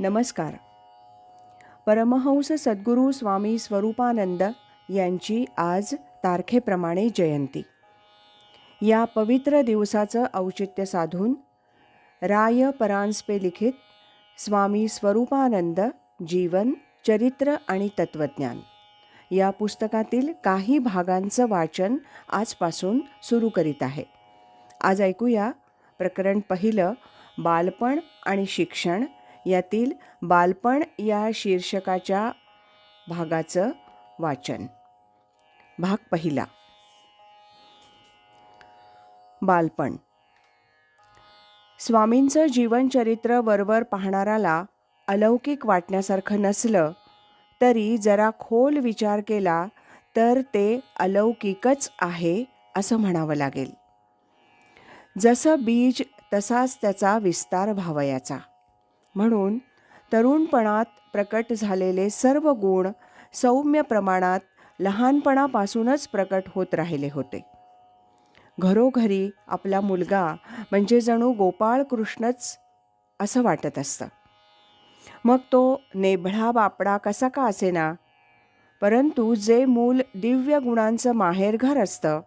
नमस्कार. परमहंस सद्गुरू स्वामी स्वरूपानंद यांची आज तारखेप्रमाणे जयंती. या पवित्र दिवसाचं औचित्य साधून राय परांजपे लिखित स्वामी स्वरूपानंद जीवन चरित्र आणि तत्त्वज्ञान. या पुस्तकातील काही भागांचं वाचन आजपासून सुरू करीत आहे. आज ऐकूया प्रकरण पहिलं बालपण आणि शिक्षण यातील बालपण या शीर्षकाच्या भागाचं वाचन. भाग पहिला. बालपण. स्वामींचं जीवनचरित्र वरवर पाहणाराला अलौकिक वाटण्यासारखं नसलं तरी जरा खोल विचार केला तर ते अलौकिकच आहे असं म्हणावं लागेल. जसं बीज तसाच त्याचा विस्तार व्हावयाचा. म्हणून तरुणपणात प्रकट झालेले सर्व गुण सौम्य प्रमाणात लहानपणापासूनच प्रकट होत राहिले होते. घरोघरी आपला मुलगा म्हणजे जणू गोपाळ कृष्णच असं वाटत असतं. मग तो नेभळा बापडा कसा का असेना? परंतु जे मूल दिव्य गुणांचं माहेरघर असतं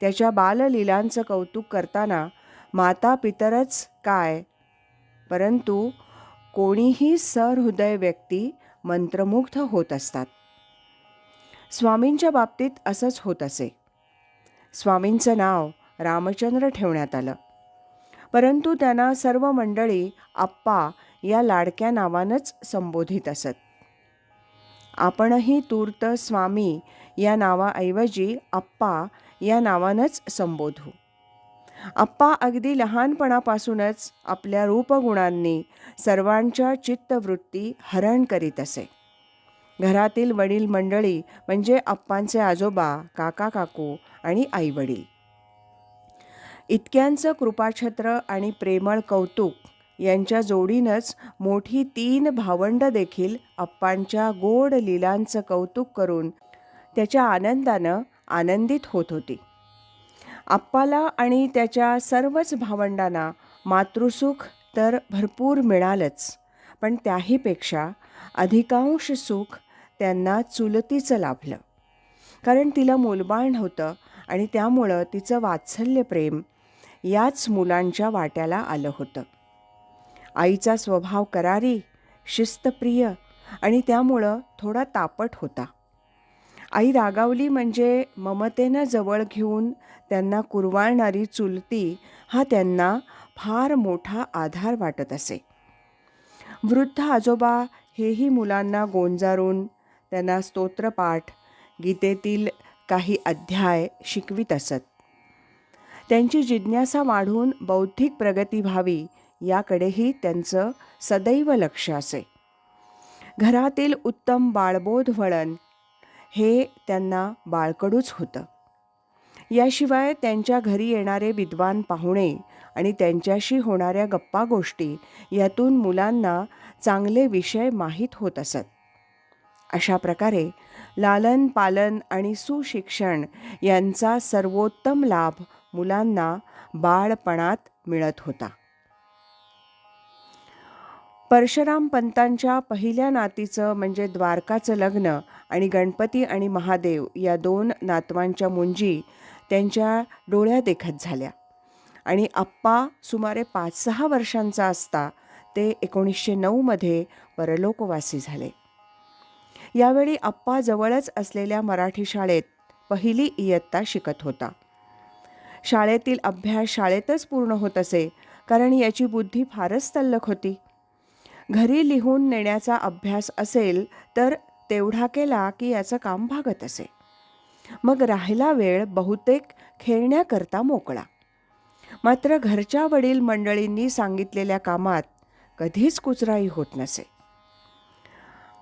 त्याच्या बाललीलांचं कौतुक करताना माता पितरच काय? परंतु कोणीही सहृदय व्यक्ती मंत्रमुग्ध होत असतात. स्वामींच्या बाबतीत असंच होत असे. स्वामींचं नाव रामचंद्र ठेवण्यात आलं. परंतु त्यांना सर्व मंडळी आप्पा या लाडक्या नावानंच संबोधित असत. आपणही तूर्त स्वामी या नावाऐवजी आप्पा या नावानंच संबोधू. आप्पा अगदी लहानपणापासूनच आपल्या रूपगुणांनी सर्वांच्या चित्तवृत्ती हरण करीत असे. घरातील वडील मंडळी म्हणजे आप्पांचे आजोबा काका काकू आणि आईवडील. इतक्यांचं कृपाछत्र आणि प्रेमळ कौतुक यांच्या जोडीनंच मोठी तीन भावंड देखील अप्पांच्या गोड लिलांचं कौतुक करून त्याच्या आनंदानं आनंदित होत होती. आप्पाला आणि त्याच्या सर्वच भावंडांना मातृसुख तर भरपूर मिळालंच. पण त्याहीपेक्षा अधिकांश सुख त्यांना चुलतीचं लाभलं. कारण तिला मूलबाळ नव्हतं आणि त्यामुळं तिचं वात्सल्य प्रेम याच मुलांच्या वाट्याला आलं होतं. आईचा स्वभाव करारी शिस्तप्रिय आणि त्यामुळं थोडा तापट होता. आई रागावली म्हणजे ममतेनं जवळ घेऊन त्यांना कुरवाळणारी चुलती हा त्यांना फार मोठा आधार वाटत असे. वृद्ध आजोबा हेही मुलांना गोंजारून त्यांना स्तोत्रपाठ गीतेतील काही अध्याय शिकवित असत. त्यांची जिज्ञासा वाढून बौद्धिक प्रगती व्हावी याकडेही त्यांचं सदैव लक्ष असे. घरातील उत्तम बाळबोध वळण हे त्यांना बाळकडूच होतं. याशिवाय त्यांच्या घरी येणारे विद्वान पाहुणे आणि त्यांच्याशी होणाऱ्या गप्पा गोष्टी यातून मुलांना चांगले विषय माहीत होत असत. अशा प्रकारे लालन पालन आणि सुशिक्षण यांचा सर्वोत्तम लाभ मुलांना बाळपणात मिळत होता. परशुराम पंतांच्या पहिल्या नातीचं म्हणजे द्वारकाचं लग्न आणि गणपती आणि महादेव या दोन नातवांच्या मुंजी त्यांच्या डोळ्या देखत झाल्या. आणि आप्पा सुमारे पाच सहा वर्षांचा असता ते एकोणीसशे नऊमध्ये परलोकवासी झाले. यावेळी आप्पा जवळच असलेल्या मराठी शाळेत पहिली इयत्ता शिकत होता. शाळेतील अभ्यास शाळेतच पूर्ण होत असे कारण याची बुद्धी फारच तल्लख होती. घरी लिहून नेण्याचा अभ्यास असेल तर तेवढा केला की याचं काम भागत असे. मग राहिला वेळ बहुतेक खेळण्याकरता मोकळा. मात्र घरच्या वडील मंडळींनी सांगितलेल्या कामात कधीच कुचराई होत नसे.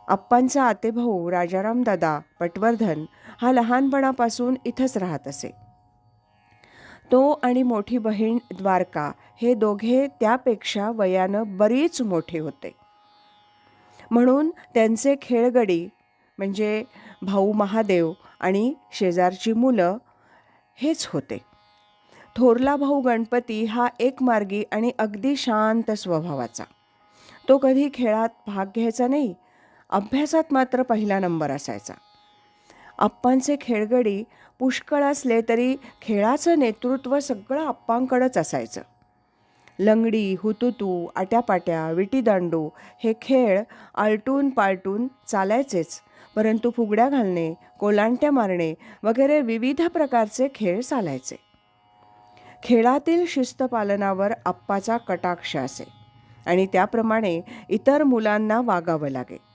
आप्पांचा आतेभाऊ राजाराम दादा पटवर्धन हा लहानपणापासून इथंच राहत असे. तो आणि मोठी बहीण द्वारका हे दोघे त्यापेक्षा वयानं बरीच मोठे होते. म्हणून त्यांचे खेळगडी म्हणजे भाऊ महादेव आणि शेजारची मुलं हेच होते. थोरला भाऊ गणपती हा एकमार्गी आणि अगदी शांत स्वभावाचा. तो कधी खेळात भाग घ्यायचा नाही अभ्यासात मात्र पहिला नंबर असायचा. अप्पांचे खेळगडी पुष्कळ असले तरी खेळाचं नेतृत्व सगळं आप्पांकडंच असायचं. लंगडी हुतुतू आट्यापाट्या विटीदांडू हे खेळ आलटून पालटून चालायचेच. परंतु फुगड्या घालणे कोलांट्या मारणे वगैरे विविध प्रकारचे खेळ चालायचे. खेळातील शिस्तपालनावर आप्पाचा कटाक्ष असे आणि त्याप्रमाणे इतर मुलांना वागावं लागे.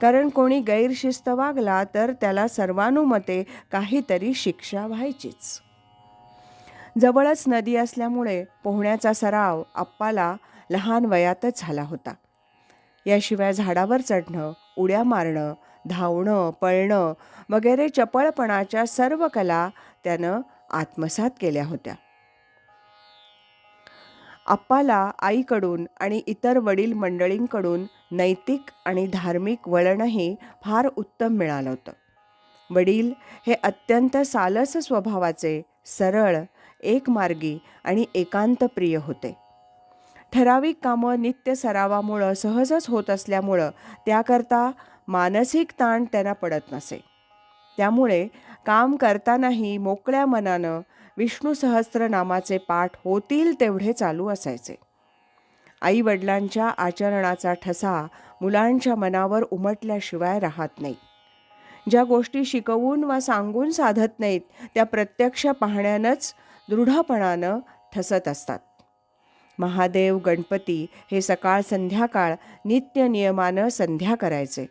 कारण कोणी गैरशिस्त वागला तर त्याला सर्वानुमते काहीतरी शिक्षा व्हायचीच. जवळच नदी असल्यामुळे पोहण्याचा सराव आप्पाला लहान वयातच झाला होता. याशिवाय झाडावर चढणं उड्या मारणं धावणं पळणं वगैरे चपळपणाच्या सर्व कला त्यानं आत्मसात केल्या होत्या. आप्पाला आईकडून आणि इतर वडील मंडळींकडून नैतिक आणि धार्मिक वळणही फार उत्तम मिळालं होतं. वडील हे अत्यंत सालस स्वभावाचे सरळ एकमार्गी आणि एकांतप्रिय होते. ठराविक कामं नित्य सरावामुळं सहजच होत असल्यामुळं त्याकरता मानसिक ताण त्यांना पडत नसे. त्यामुळे काम करतानाही मोकळ्या मनानं विष्णू सहस्रनामाचे पाठ होतील तेवढे चालू असायचे. आई वडिलांच्या आचरणाचा ठसा मुलांच्या मनावर उमटल्याशिवाय राहत नाही. ज्या गोष्टी शिकवून वा सांगून साधत नाहीत त्या प्रत्यक्ष पाहण्यानंच दृढपणानं ठसत असतात. महादेव गणपती हे सकाळ संध्याकाळ नित्य नियमानं संध्या करायचे.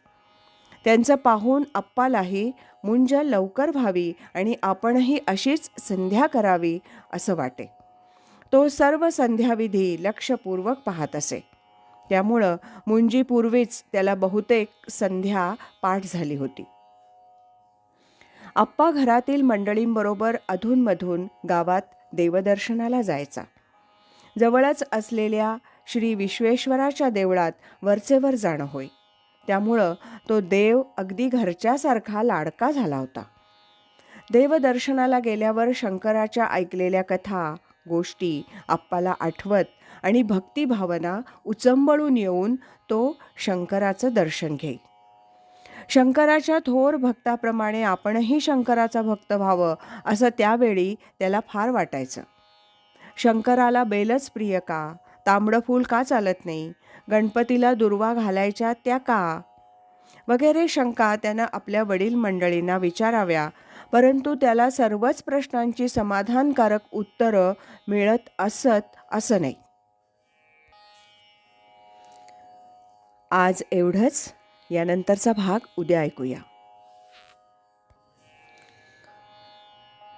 त्यांचं पाहून अप्पालाही मुंज लवकर व्हावी आणि आपणही अशीच संध्या करावी असं वाटे. तो सर्व संध्याविधी लक्षपूर्वक पाहत असे. त्यामुळं मुंजीपूर्वीच त्याला बहुतेक संध्या पाठ झाली होती. आप्पा घरातील मंडळींबरोबर अधूनमधून गावात देवदर्शनाला जायचा. जवळच असलेल्या श्री विश्वेश्वराच्या देवळात वरचेवर जाणं होय. त्यामुळं तो देव अगदी घरच्यासारखा लाडका झाला होता. देवदर्शनाला गेल्यावर शंकराच्या ऐकलेल्या कथा गोष्टी आप्पाला आठवत आणि भक्तिभावना उचंबळून येऊन तो शंकराचं दर्शन घेई. शंकराच्या थोर भक्ताप्रमाणे आपणही शंकराचा भक्त व्हावं असं त्यावेळी त्याला फार वाटायचं. शंकराला बेलच प्रिय का? तांबडं फूल का चालत नाही? गणपतीला दुर्वा घालायच्या त्या का? वगैरे शंका त्यानं आपल्या वडील मंडळींना विचाराव्या परंतु त्याला सर्वच प्रश्नांची समाधानकारक उत्तरं मिळत असत असं नाही. आज एवढंच. यानंतरचा भाग उद्या ऐकूया.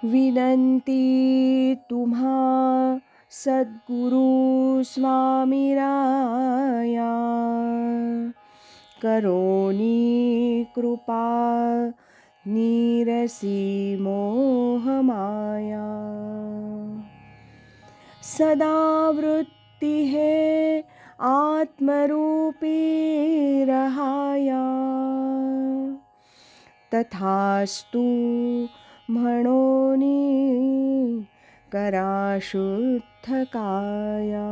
विनंती तुम्हा सद्गुरु स्वामिराया करोनी कृपा नीरसी मोहमाया सदा वृत्ति हे आत्मरूपी रहाया। तथास्तु म्हणोनी कराशुद्धकाया श्रीमत् काया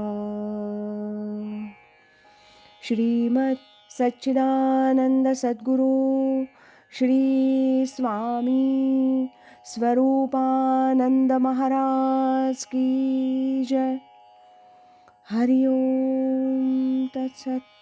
श्रीमत सच्चिदानंद सद्गुरु श्री स्वामी महाराज की जय। हरि ओम तत्सत्।